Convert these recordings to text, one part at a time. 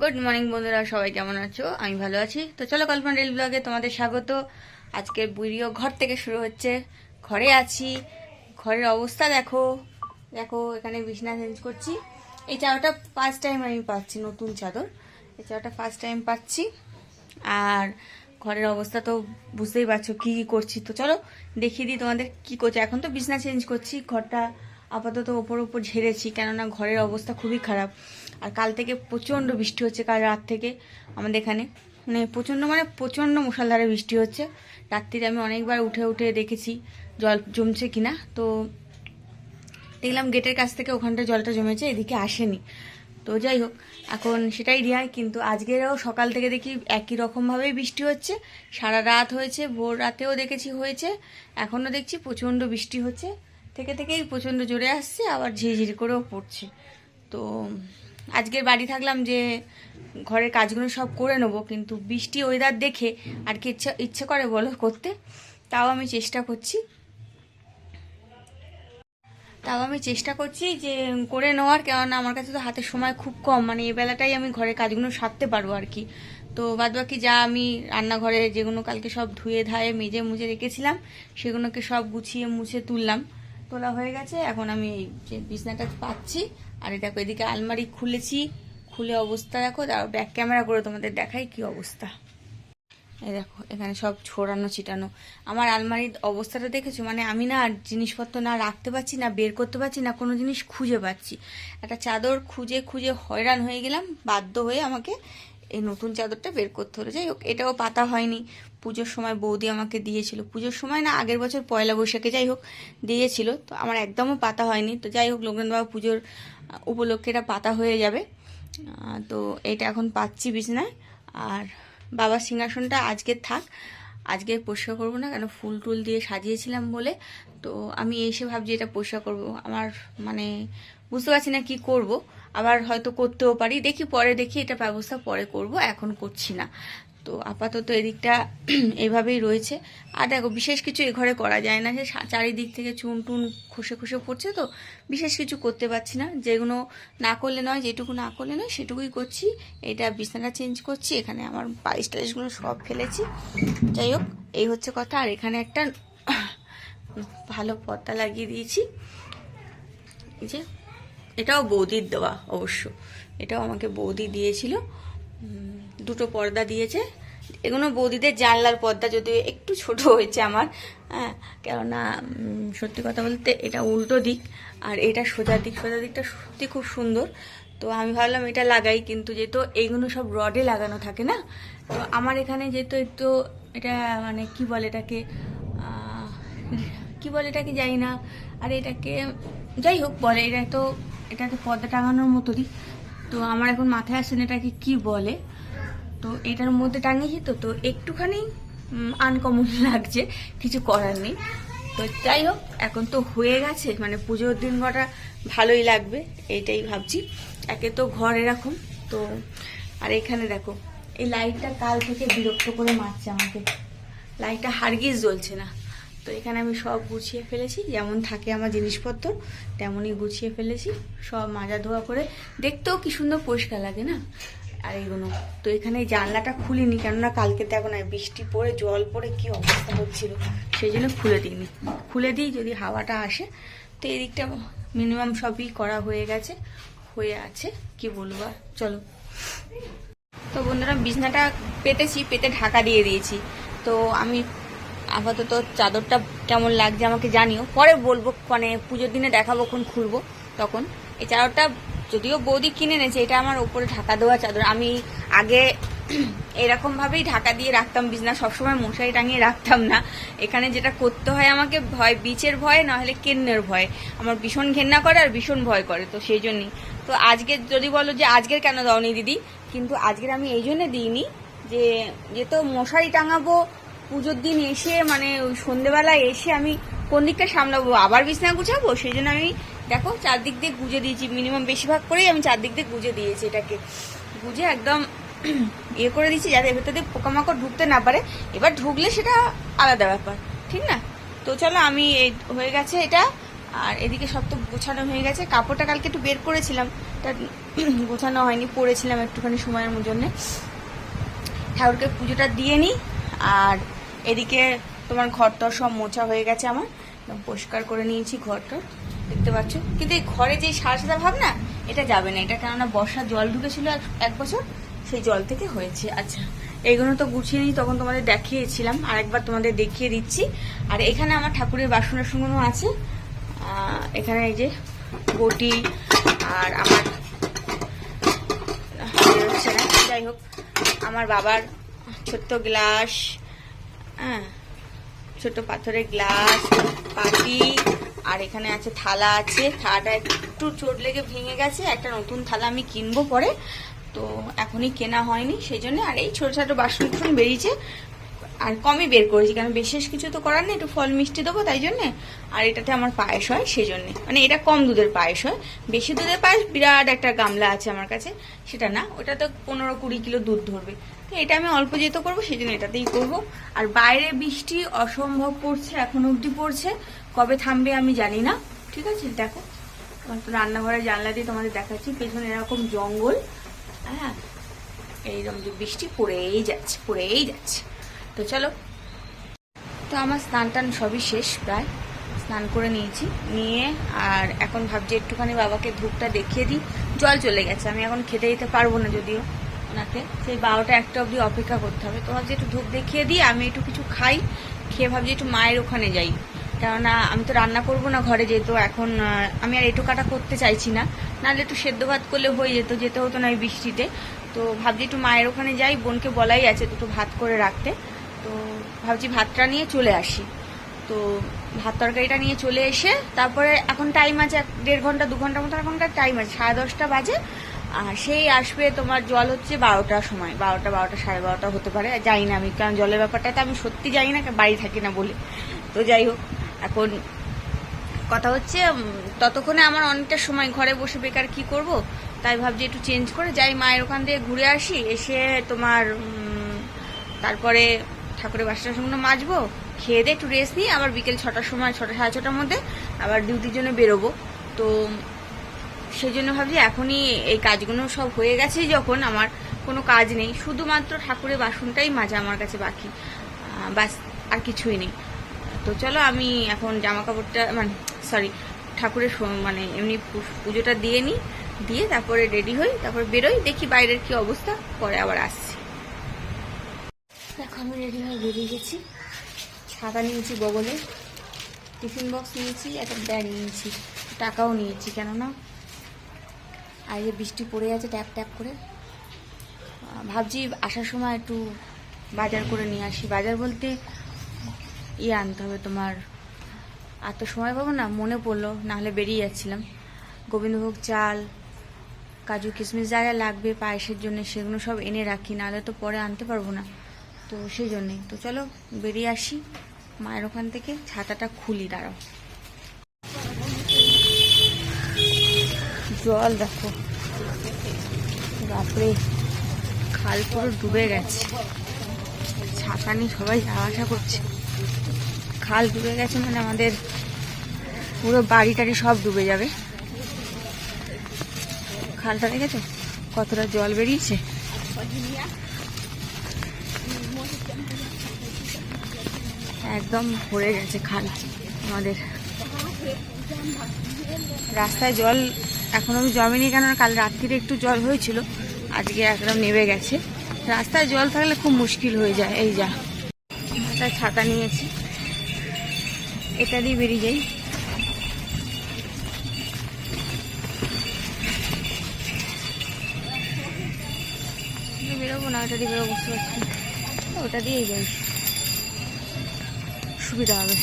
Good morning বন্ধুরা, সবাই কেমন আছো? আমি ভালো আছি। তো চলো কল্পনা রেল ব্লগে তোমাদের স্বাগত। আজকের ভিডিও ঘর থেকে শুরু হচ্ছে। ঘরে আছি। ঘরের অবস্থা দেখো। দেখো, এখানে বিছনা চেঞ্জ করছি। এই চাদরটা ফার্স্ট টাইম আমি পাচ্ছি, নতুন চাদর। এই চাদরটা ফার্স্ট টাইম পাচ্ছি। আর ঘরের অবস্থা তো বুঝতেই পারছ কি কী করছি। তো চলো দেখিয়ে দিই তোমাদের কি করছি। এখন তো বিছনা চেঞ্জ করছি। ঘরটা আপাতত ওপর ওপর ঝেড়েছি, কেননা ঘরের অবস্থা খুবই খারাপ। আর কাল থেকে প্রচণ্ড বৃষ্টি হচ্ছে, কাল রাত থেকে আমাদের এখানে। মানে প্রচণ্ড মানে প্রচণ্ড মুষলধারে বৃষ্টি হচ্ছে। রাত্রিরে আমি অনেকবার উঠে উঠে দেখেছি জল জমছে কিনা। তো দেখলাম গেটের কাছ থেকে ওখানটা জলটা জমেছে, এদিকে আসেনি। তো যাই হোক, এখন সেটাই রিয়ায় কিন্তু আজকেরও সকাল থেকে দেখি একই রকমভাবেই বৃষ্টি হচ্ছে। সারা রাত হয়েছে, ভোর রাতেও দেখেছি হয়েছে। এখনও দেখছি প্রচণ্ড বৃষ্টি হচ্ছে। থেকে থেকেই প্রচণ্ড জোরে আসছে, আবার ঝিরিঝিরি করেও পড়ছে। তো আজকের বাড়ি থাকলাম যে ঘরের কাজগুলো সব করে নেব, কিন্তু বৃষ্টি ওয়েদার দেখে আর কি ইচ্ছা ইচ্ছে করে বলো করতে? তাও আমি চেষ্টা করছি। তাও আমি চেষ্টা করছি যে করে নেওয়ার, কেননা আমার কাছে তো হাতে সময় খুব কম। মানে এই বেলাটাই আমি ঘরের কাজগুলো সারতে পারব আর কি। তো বাদ বাকি যা আমি রান্নাঘরে যেগুলো কালকে সব ধুয়ে, ধায়ে, মেজে, মুজে রেখেছিলাম, সেগুলোকে সব গুছিয়ে, মুছে তুললাম। তোলা হয়ে গেছে, এখন আমি এই যে বিছনাটা পাচ্ছি আর দেখো, এদিকে আলমারি খুলেছি। খুলে অবস্থা দেখো তারপর ব্যাক ক্যামেরা করে তোমাদের দেখাই কি অবস্থা। এই দেখো, এখানে সব ছড়ানো, ছিটানো। আমার আলমারির অবস্থাটা দেখেছ? মানে আমি না জিনিসপত্র না রাখতে পারছি না, বের করতে পারছি না, কোনো জিনিস খুঁজে পাচ্ছি। একটা চাদর খুঁজে খুঁজে হয়রান হয়ে গেলাম, বাধ্য হয়ে আমাকে এই নতুন চাদরটা বের করতে হলো। যাই হোক, এটাও পাতা হয়নি। পুজোর সময় বৌদি আমাকে দিয়েছিল। পুজোর সময় না, আগের বছর পয়লা বৈশাখে যাই হোক, দিয়েছিল। তো আমার একদমও পাতা হয়নি। তো যাই হোক লোকনাথবাবু পুজোর উপলক্ষে এটা পাতা হয়ে যাবে। তো এটা এখন পাচ্ছি বিছনায়। আর বাবার সিংহাসনটা আজকে থাক। আজকে পরিষ্কার করব না, কেন ফুল টুল দিয়ে সাজিয়েছিলাম বলে। তো আমি এসে ভাবছি এটা পরিষ্কার করব। আমার মানে বুঝতে পারছি না কি করব। আবার হয়তো করতেও পারি। দেখি পরে, দেখি এটা ব্যবস্থা পরে করব, এখন করছি না। তো আপাতত এদিকটা এভাবেই রয়েছে। আর দেখো, বিশেষ কিছু এ ঘরে করা যায় না। যে চারিদিক থেকে চুন টুন খসে খসে পড়ছে তো, বিশেষ কিছু করতে পারছি না। যেগুলো না করলে নয়, যেটুকু না করলে নয়, সেটুকুই করছি। এটা বিছানা চেঞ্জ করছি, এখানে আমার পালিশ টালিশগুলো সব ফেলেছি। যাই হোক, এই হচ্ছে কথা। আর এখানে একটা ভালো পর্দা লাগিয়ে দিয়েছি। এই যে এটাও বৌদির দেওয়া, অবশ্য। এটাও আমাকে বৌদি দিয়েছিল। দুটো পর্দা দিয়েছে। এগুলো বৌদিদের জানলার পর্দা, যদিও একটু ছোট হয়েছে আমার। হ্যাঁ কেননা সত্যি কথা বলতে এটা উল্টো দিক, আর এটা সোজা দিক। সোজা দিকটা সত্যি খুব সুন্দর। তো আমি ভাবলাম এটা লাগাই, কিন্তু যেহেতু এইগুলো সব রডে লাগানো থাকে না, তো আমার এখানে যেহেতু একটু এটা মানে কি বলে এটাকে কি বলে এটাকে জানি না। আর এটাকে, যাই হোক বলে, এটা তো এটাকে পর্দা টাঙানোর মতোই তো আমার এখন মাথায় আসছে না এটাকে কি বলে। তো এটার মধ্যে টাঙিয়েছি তো তো একটুখানি আনকমন লাগছে, কিছু করার নেই। তো যাই হোক, এখন তো হয়ে গেছে মানে পুজোর দিন কটা ভালোই লাগবে, এইটাই ভাবছি। একে তো ঘর এরকম, তো, আর এখানে দেখো, এই লাইটটা কাল থেকে বিরক্ত করে মারছে আমাকে। লাইটটা হারগিজ জ্বলছে না। তো এখানে আমি সব গুছিয়ে ফেলেছি, যেমন থাকে আমার জিনিসপত্র, তেমনই গুছিয়ে ফেলেছি। সব মাজা ধোয়া করে, দেখতেও কি সুন্দর পরিষ্কার লাগে না? আর এইগুলো তো এখানে জানলাটা খুলিনি, কেননা কালকে দেখো না বৃষ্টি পড়ে, জল পড়ে, কি অবস্থা হচ্ছিল? সেই জন্য খুলে দিইনি। খুলে দিই যদি হাওয়াটা আসে। তো এই দিকটা মিনিমাম সবই করা হয়ে গেছে, হয়ে আছে, কি বলব চলো। তো বন্ধুরা, বিছনাটা পেতেছি, পেতে ঢাকা দিয়ে দিয়েছি। তো আমি আপাতত চাদরটা কেমন লাগছে আমাকে জানিও। পরে বলব মানে পুজোর দিনে দেখাবো কোন খুলবো তখন। এই চাদরটা যদিও বৌদি কিনে এনেছে, এটা আমার উপরে ঢাকা দেওয়া চাদর। আমি আগে এরকম ভাবেই ঢাকা দিয়ে রাখতাম বিছনা, সবসময় মশারি টাঙিয়ে রাখতাম না। এখানে যেটা করতে হয় আমাকে ভয়, বিচের ভয়, না হলে কেন্নের ভয়। আমার ভীষণ ঘেন্না করে আর ভীষণ ভয় করে, তো সেই জন্যই। তো আজকে যদি বলো যে আজকের কেন দাওনি দিদি, কিন্তু আজকের আমি এই জন্যে দিইনি যে, যেহেতু মশারি টাঙাবো পুজোর দিন এসে মানে ওই সন্ধেবেলায় এসে আমি কোন দিকটা সামলাবো? আবার বিছনা গুছাবো? সেই জন্য আমি, দেখো, চারদিক দিয়ে গুজে দিয়েছি। মিনিমাম বেশিরভাগ করেই আমি চারদিক দিয়ে গুজে দিয়েছি এটাকে। গুজে একদম ইয়ে করে দিয়েছি যাতে ভেতর দিয়ে পোকামাকড় ঢুকতে না পারে। এবার ঢুকলে সেটা আলাদা ব্যাপার, ঠিক না? তো চলো, আমি এই হয়ে গেছে এটা। আর এদিকে সব তো গোছানো হয়ে গেছে। কাপড়টা কালকে একটু বের করেছিলাম। তা গোছানো হয়নি, পড়েছিলাম একটুখানি সময়ের জন্যে ঠাকুরকে পুজোটা দিয়ে নিই। আর এদিকে তোমার ঘরটা সব মোছা হয়ে গেছে আমার। পরিষ্কার করে নিয়েছি ঘরটা। দেখতে পাচ্ছ? কিন্তু এই ঘরে যে সাদা সাদা ভাব না, এটা যাবে না। এটা কেননা বর্ষার জল ঢুকেছিল এক- বছর, সেই জল থেকে হয়েছে। আচ্ছা এইগুলো তো গুছিয়ে নিই, তখন তোমাদের দেখিয়েছিলাম। আর একবার তোমাদের দেখিয়ে দিচ্ছি। আর এখানে আমার ঠাকুরের বাসন টাসনগুলো আছে এখানে এই যে বটি, আর আমার যাই হোক, আমার বাবার ছোট্ট গ্লাস হ্যাঁ ছোট পাথরের গ্লাস, পাটি, আর এখানে আছে থালা আছে। থালাটা একটু চোট লেগে ভেঙে গেছে, একটা নতুন থালা আমি কিনবো পরে। তো এখনই কেনা হয়নি, সেই জন্য আর এই ছোট ছোট বাসন টাসন বেরিয়েছে। আর কমই বের করেছি, কারণ বিশেষ কিছু তো করার নেই, একটু ফল মিষ্টি দেবো তাই জন্যে। আর এটাতে আমার পায়েস হয়, সেই জন্যে। মানে এটা কম দুধের পায়েস হয়। বেশি দুধের পায়েস, বিরাট একটা গামলা আছে আমার কাছে, সেটা না। ওটা তো পনেরো কুড়ি কিলো দুধ ধরবে। এটা আমি অল্প যেহেতু করব সেই জন্য এটাতেই করব। আর বাইরে বৃষ্টি অসম্ভব পড়ছে এখন অবধি পড়ছে। কবে থামবে আমি জানি না, ঠিক আছে? দেখো তো রান্নাঘরের জানলা দিয়ে তোমাদের দেখাচ্ছি, পেছনে এরকম জঙ্গল। হ্যাঁ এইরকম যে বৃষ্টি পড়েই যাচ্ছে পড়েই যাচ্ছে। তো চলো, তো আমার স্নান টান সবই শেষ প্রায়। স্নান করে নিয়েছি, নিয়ে আর এখন ভাবছি একটুখানি বাবাকে ধূপটা দেখিয়ে দিই। জল চলে গেছে, আমি এখন খেতে দিতে পারব না যদিও। ওনাকে সেই বারোটা একটা অবধি অপেক্ষা করতে হবে। তো ভাবছি একটু ধূপ দেখিয়ে দিই, আমি একটু কিছু খাই, খেয়ে ভাবছি একটু মায়ের ওখানে যাই। কেননা আমি তো রান্না করব না ঘরে, যেহেতু এখন আমি আর এটু কাটা করতে চাইছি না। নাহলে একটু সেদ্ধ ভাত করলে হয়ে যেত, যেতে হতো না এই বৃষ্টিতে। তো ভাবছি একটু মায়ের ওখানে যাই, বোনকে বলাই আছে দুটো ভাত করে রাখতে। তো ভাবছি ভাতটা নিয়ে চলে আসি। তো ভাত তরকারিটা নিয়ে চলে এসে, তারপরে এখন টাইম আছে এক দেড় ঘণ্টা, দু ঘণ্টার মতো, এখনকার টাইম আছে, সাড়ে দশটা বাজে। আর সেই আসবে তোমার জল হচ্ছে বারোটার সময়। বারোটা বারোটা, সাড়ে বারোটা হতে পারে। জানি না আমি কারণ জলের ব্যাপারটা, তো আমি সত্যি জানি না বাড়ি থাকি না বলে। তো যাই হোক, এখন কথা হচ্ছে ততক্ষণে আমার অনেকটা সময় ঘরে বসে বেকার কি করব, তাই ভাবছি একটু চেঞ্জ করে যাই মায়ের ওখান থেকে ঘুরে আসি, এসে তোমার তারপরে ঠাকুরের বাসনগুলো মাজবো, খেয়ে দিয়ে একটু রেস্ট নিয়ে আবার বিকেল ছটার সময়, ছটা, সাড়ে ছটার মধ্যে আবার ডিউটির জন্য বেরোবো। তো সেই জন্য ভাবছি এখনই এই কাজগুলো সব হয়ে গেছে যখন আমার কোনো কাজ নেই। শুধুমাত্র ঠাকুরের বাসনটাই মাজা আমার কাছে বাকি। বাস আর কিছুই নেই। তো চলো আমি এখন জামা কাপড়টা মানে সরি ঠাকুরের মানে এমনি পুজোটা দিয়ে নিই, দিয়ে তারপরে রেডি হই, তারপর বেরোই, দেখি বাইরের কি অবস্থা, পরে আবার আসছি। দেখো, আমি রেডি হয়ে বেরিয়ে গেছি। ছাতা নিয়েছি বগলে। টিফিন বক্স নিয়েছি, একটা ব্যাগ নিয়েছি। টাকাও নিয়েছি, কেননা আর এই যে বৃষ্টি পড়ে আছে ট্যাপ ট্যাপ করে। ভাবছি আসার সময় একটু বাজার করে নিয়ে আসি। বাজার বলতে ইয়ে আনতে হবে তোমার, আর তো সময় পাবো না, মনে পড়ল, নাহলে বেরিয়ে যাচ্ছিলাম। গোবিন্দভোগ চাল, কাজু কিশমিশ যা যা লাগবে পায়েসের জন্য, সেগুলো সব এনে রাখি, নাহলে তো পরে আনতে পারব না। তো সেই জন্যেই। তো চলো, বেরিয়ে আসি, মায়ের ওখান থেকে, ছাতাটা খুলি, দাঁড়াও। জল দেখো। বাপরে, খাল পুরো ডুবে গেছে। ছাতা নিয়ে সবাই যাওয়া আসা করছে। খাল ডুবে গেছে মানে আমাদের পুরো বাড়ি টাড়ি সব ডুবে যাবে। খালটা দেখেছ? কতটা জল বেরিয়েছে। একদম ভরে গেছে খাল। আমাদের রাস্তায় জল এখন আমি জমেনি কেন? কাল রাত্রিরে একটু জল হয়েছিল। আজকে একদম নেমে গেছে। রাস্তায় জল থাকলে খুব মুশকিল হয়ে যায়। এই যা মাথায় ছাতা নিয়েছি। এটা দিয়ে বেরিয়ে যাই। বেরোবো না ওটা দিয়ে বেরোবো, বুঝতে পারছি ওটা দিয়েই যাই। সুবিধা হবে।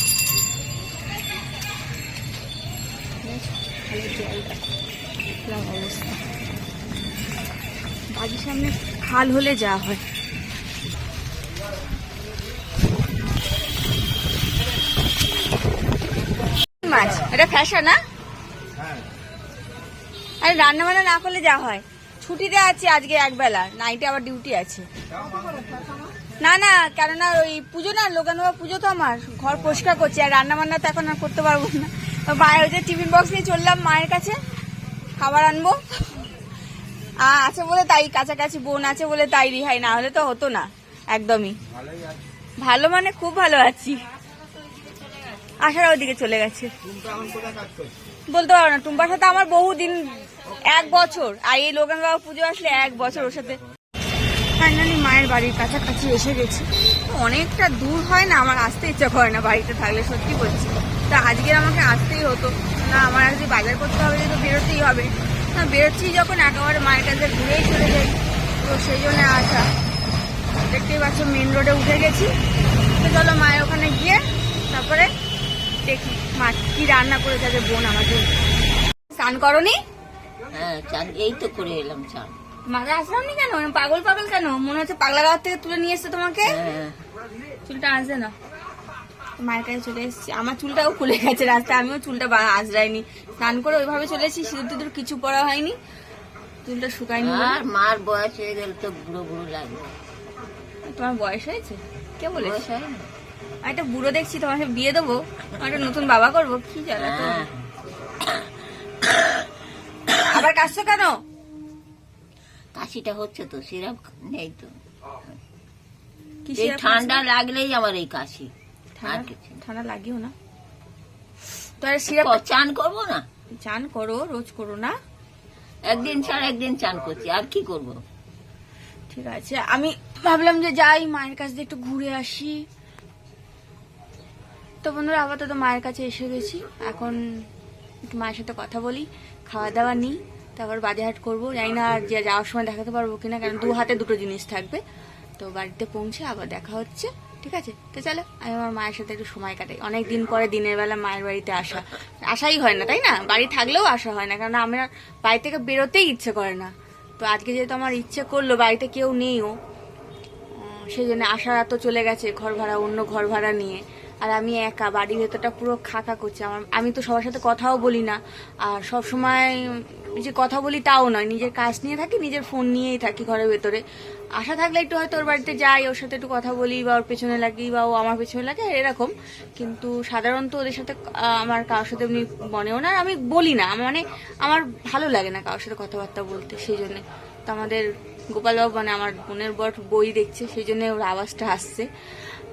খালি জল অবস্থা। বাড়ির সামনে খাল হলে যা হয়। মাছ, এটা ফ্যাশন আরে না করলে হয়। ছুটিতে আজকে একবেলা নাইটে আবার ডিউটি আছে। না না, কেননা ওই পুজো না পুজো তো আমার। ঘর পরিষ্কার করছি, আর তো এখন আর করতে পারব না। মায়ের ওই যে টিফিন বক্স নিয়ে চললাম মায়ের কাছে। খাবার আনব? আছে বলে তাই, কাছাকাছি বোন আছে বলে তাই রিহাই, না হলে তো হতো না, একদমই। ভালো মানে খুব ভালো আছি। আশারা ওদিকে চলে গেছে। বলতে পারব না, টুম্পার সাথে আমার বহুদিন, এক বছর। আর এই লোকান বাবা পুজো আসলে এক বছর ওর সাথে। ফাইনালি মায়ের বাড়ির কাছাকাছি এসে গেছি। অনেকটা দূর হয় না, আমার আসতে ইচ্ছা করে না বাড়িতে থাকলে, সত্যি বলছি। তা আজকের আমাকে আসতেই হতো। না আমার আজকে বাজার করতে হবে তো বেরোতেই হবে। না বেরোচ্ছি যখন একেবারে মায়ের কাছে ঘুরেই চলে যাই। তো সেই জন্য আসা দেখতেই পাচ্ছ মেন রোডে উঠে গেছি। তো চলো মায়ের ওখানে গিয়ে তারপরে দেখি মা কি রান্না করে আজকে বোন আমাকে। স্নান করনি? হ্যাঁ এই তো করে এলাম চান। মাথা আসলাম নি কেন? পাগল পাগল কেন? মনে হচ্ছে পাগলা গাঁও থেকে তুলে নিয়ে এসছে তোমাকে? হ্যাঁ। চুলটা আসবে না। মায়ের কাছে চলে এসেছি। আমার চুলটাও খুলে গেছে রাস্তায় আমিও চুলটা আঁচড়াইনি স্নান করে ওইভাবে চলে এসেছি সিঁদুর টিঁদুর কিছু পরা হয়নি। চুলটা শুকায়নি আর মার বয়স হয়ে গেলে তো বুড়ো বুড়ো লাগবে তোমার বয়স হয়েছে? কে বলেছে? একটা বুড়ো দেখছি তোমাকে বিয়ে দেবো। একটা নতুন বাবা করব। কি জ্বালা তো। হ্যাঁ। আবার কাশছো কেন? কাশিটা হচ্ছে তো সিরাপ নেই তো। ঠান্ডা লাগলেই আমার এই কাশি। ঠান্ডা লাগিও না। তো আর সিরাপ চান করব না? চান করো রোজ করো না। একদিন ছাড়া একদিন চান করছি আর কি করব? ঠিক আছে আমি ভাবলাম যে যাই মায়ের কাছ দিয়ে একটু ঘুরে আসি। তো বন্ধুরা আপাতত মায়ের কাছে এসে গেছি। এখন একটু মায়ের সাথে কথা বলি খাওয়া দাওয়া নিই তারপর বাজারহাট করব। জানি না আর যাওয়ার সময় দেখাতে পারব কিনা কারণ দু হাতে দুটো জিনিস থাকবে। তো বাড়িতে পৌঁছে আবার দেখা হচ্ছে। ঠিক আছে? তো চলো, আমি আমার মায়ের সাথে একটু সময় কাটাই। অনেক দিন পরে দিনের বেলা মায়ের বাড়িতে আসা। আসাই হয় না, তাই না? বাড়ি থাকলেও আসা হয় না, কারণ আমার বাড়ি থেকে বেরোতেই ইচ্ছে করে না। তো আজকে যেহেতু আমার ইচ্ছে করল, বাড়িতে কেউ নেইও সেই জন্য আসার তো চলে গেছে, ঘর ভাড়া, অন্য ঘর ভাড়া নিয়ে। আর আমি একা, বাড়ির ভেতরটা পুরো খাকা করছে। আমার আমি তো সবার সাথে কথাও বলি না। আর সব সময় যে কথা বলি তাও নয়, নিজের কাজ নিয়ে থাকি, নিজের ফোন নিয়েই থাকি ঘরের ভেতরে। আশা থাকলে একটু হয়তো ওর বাড়িতে যাই, ওর সাথে একটু কথা বলি, বা ওর পেছনে লাগি, বা ও আমার পেছনে লাগে, এরকম। কিন্তু সাধারণত ওদের সাথে আমার কারোর সাথে এমনি মনেও না আমি বলি না। মানে আমার ভালো লাগে না কারোর সাথে কথাবার্তা বলতে, সেই জন্যে। তো আমাদের গোপালবাবু মানে আমার বোনের বট বই দেখছে, সেই জন্য ওর আওয়াজটা আসছে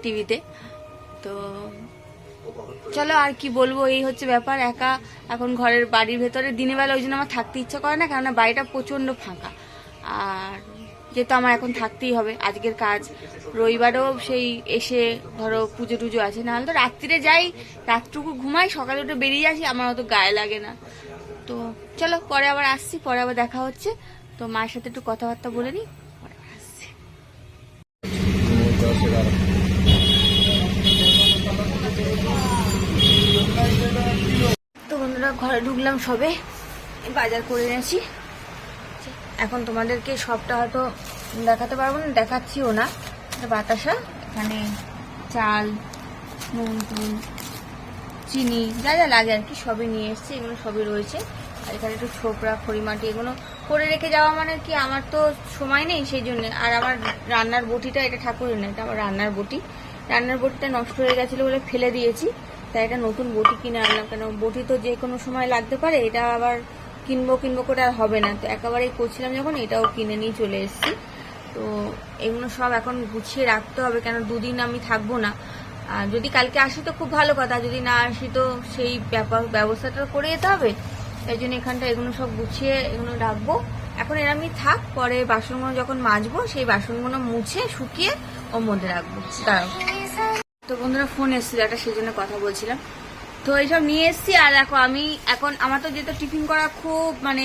টিভিতে। তো চলো আর কি বলব, এই হচ্ছে ব্যাপার, একা এখন ঘরের বাড়ির ভেতরে, দিনের বেলা ওই জন্য আমার থাকতে ইচ্ছা করে না, কেননা বাড়িটা প্রচণ্ড ফাঁকা। আর যেহেতু আমার এখন থাকতেই হবে, আজকের কাজ, রবিবারেও সেই এসে ধরো পুজো টুজো আছে, নাহলে তো রাত্রিরে যাই, রাতটুকু ঘুমাই, সকালে উঠে বেরিয়ে আসি, আমার অত গায়ে লাগে না। তো চলো, পরে আবার আসছি, পরে আবার দেখা হচ্ছে। তো মায়ের সাথে একটু কথাবার্তা বলে নিই, পরে আসছি। তো বন্ধুরা, ঘরে ঢুকলাম সবে। বাজার করে এনেছি। এখন তোমাদেরকে সবটা হয়তো দেখাতে পারব না, দেখাচ্ছিও না। বাতাসা, এখানে চাল, নুন টুন চিনি, যা যা লাগে আর কি, সবই নিয়ে এসেছি, এগুলো সবই রয়েছে। আর এখানে একটু ছোকরা খড়িমাটি, এগুলো করে রেখে যাওয়া মানে কি, আমার তো সময় নেই সেই জন্য। আর আমার রান্নার বটিটা, এটা ঠাকুরের না এটা আমার রান্নার বটি। রান্নার বটিটা নষ্ট হয়ে গেছিল বলে ফেলে দিয়েছি। তাই একটা নতুন বটি কিনে আনলাম, কেন বটি তো যে কোনো সময় লাগতে পারে, এটা আবার কিনবো কিনবো করে আর হবে না। তো একেবারেই করছিলাম যখন, এটাও কিনে নিয়ে চলে এসেছি। তো এগুলো সব এখন গুছিয়ে রাখতে হবে, কেন দুদিন আমি থাকব না। আর যদি কালকে আসি তো খুব ভালো কথা, যদি না আসি তো সেই ব্যাপার ব্যবস্থাটা করে যেতে হবে। তাই জন্য এখানটা এগুলো সব গুছিয়ে এগুলো রাখব। এখন এরমই থাক, পরে বাসনগুলো যখন মাজবো, সেই বাসনগুলো মুছে, শুকিয়ে ওর মধ্যে রাখব। তো বন্ধুরা ফোন এসেছিল একটা, সেই জন্য কথা বলছিলাম। তো এইসব নিয়ে এসেছি, আর দেখো আমি এখন, আমার তো যেহেতু টিফিন করা খুব মানে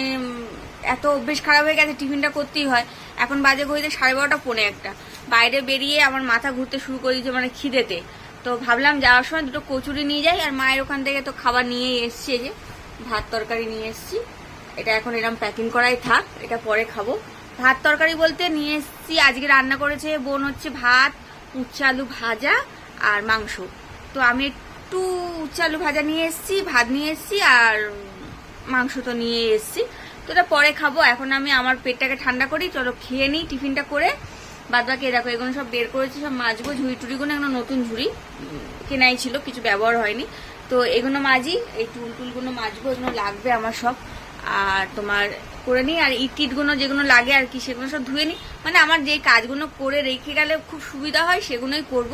এত অভ্যেস খারাপ হয়ে গেছে টিফিনটা করতেই হয়। এখন বাজে ঘড়িতে সাড়ে বারোটা পৌনে একটা। বাইরে বেরিয়ে আমার মাথা ঘুরতে শুরু করে দিয়েছে মানে খিদেতে। তো ভাবলাম যাওয়ার সময় দুটো কচুরি নিয়ে যাই, আর মায়ের ওখান থেকে তো খাবার নিয়েই এসছি যে ভাত তরকারি নিয়ে এসছি। এটা এখন এরম প্যাকিং করাই থাক, এটা পরে খাব। ভাত তরকারি বলতে নিয়ে এসছি, আজকে রান্না করেছে বোন হচ্ছে ভাত উচ্ছে আলু ভাজা আর মাংস। তো আমি একটু উচ্ছে আলু ভাজা নিয়ে এসছি, ভাত নিয়ে এসছি আর মাংস তো নিয়ে এসছি। তো এটা পরে খাব, এখন আমি আমার পেটটাকে ঠান্ডা করি, চলো খেয়ে নিই টিফিনটা করে। বাদ বাকি দেখো, এগুলো সব বের করেছি, সব মাজবো ঝুড়ি টুড়িগুলো এগুলো নতুন ঝুড়ি, কেনাই ছিল, কিছু ব্যবহার হয়নি। তো এগুলো মাজি, এই টুল টুলগুলো মাজবো, এগুলো লাগবে আমার সব। আর তোমার করে নিই, আর ইট টিটগুলো যেগুলো লাগে আর কি, সেগুলো সব ধুয়ে নিই। মানে আমার যে কাজগুলো করে রেখে গেলে খুব সুবিধা হয়, সেগুলোই করব।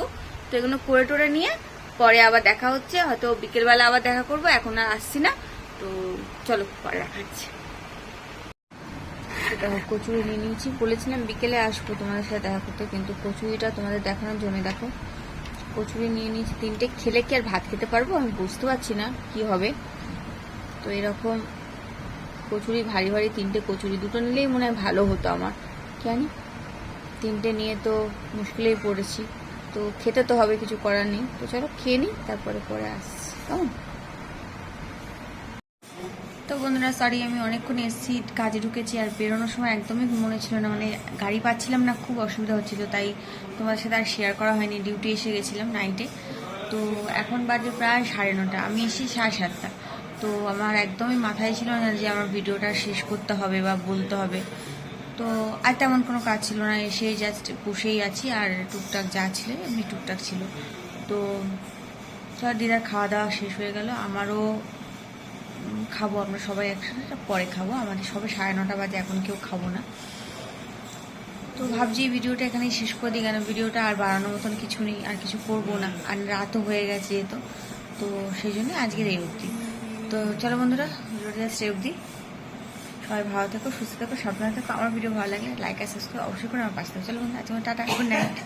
তো এগুলো করে টোরে নিয়ে পরে আবার দেখা হচ্ছে, হয়তো বিকেলবেলা আবার দেখা করব, এখন আর আসছি না। তো চলো, পরে দেখা হচ্ছে। কচুরি নিয়ে নিয়েছি। বলেছিলাম বিকেলে আসব তোমাদের সাথে দেখা করতে, কিন্তু কচুরিটা তোমাদের দেখানোর জন্য দেখো। কচুরি নিয়ে নিয়েছি তিনটে। খেলে কি আর ভাত খেতে পারব? আমি বুঝতে পারছি না কি হবে। তো এরকম কচুরি, ভারী ভারী তিনটে কচুরি, দুটো নিলেই মনে হয় ভালো হতো আমার। জানি? তিনটে নিয়ে তো মুশকিলেই পড়েছি। তো খেতে তো হবে, কিছু করার নেই। তো চলো খেয়ে নিই, তারপরে পরে আসছি। কেমন? তো বন্ধুরা সরি আমি অনেকক্ষণ এসেছি, কাজে ঢুকেছি, আর বেরোনোর সময় একদমই মনে ছিল না। মানে গাড়ি পাচ্ছিলাম না, খুব অসুবিধা হচ্ছিল, তাই তোমার সাথে আর শেয়ার করা হয়নি। ডিউটি এসে গেছিলাম নাইটে তো এখন বাজে প্রায় সাড়ে নটা, আমি এসেছি সাড়ে সাতটা। তো আমার একদমই মাথায় ছিল না যে আমার ভিডিওটা শেষ করতে হবে বা বলতে হবে। তো আর তেমন কোনো কাজ ছিল না এসে জাস্ট বসেই আছি আর টুকটাক যা ছিল এমনি টুকটাক ছিল। তো চল দিদার খাওয়া দাওয়া শেষ হয়ে গেল, আমারও খাব আমরা সবাই একসাথে পরে খাব, আমাদের সবে সাড়ে নটা বাজে, এখন কেউ খাব না। তো ভাবছি ভিডিওটা এখানেই শেষ করে দিই, কেন ভিডিওটা আর বাড়ানোর মতন কিছু নেই, আর কিছু করব না, আর রাতও হয়ে গেছে যেহেতু, তো সেই জন্য আজকের এই অবধি। তো চলো বন্ধুরা ভিডিওটা স্টে অবধি। সবাই ভালো থাকো, সুস্থ থাকো, সাবধানে থাকো। আমার ভিডিও ভালো লাগে লাইক আর সাবস্ক্রাইব অবশ্যই করে আমার পাশে চলো বন্ধু আজকে টাটা গুড নাইট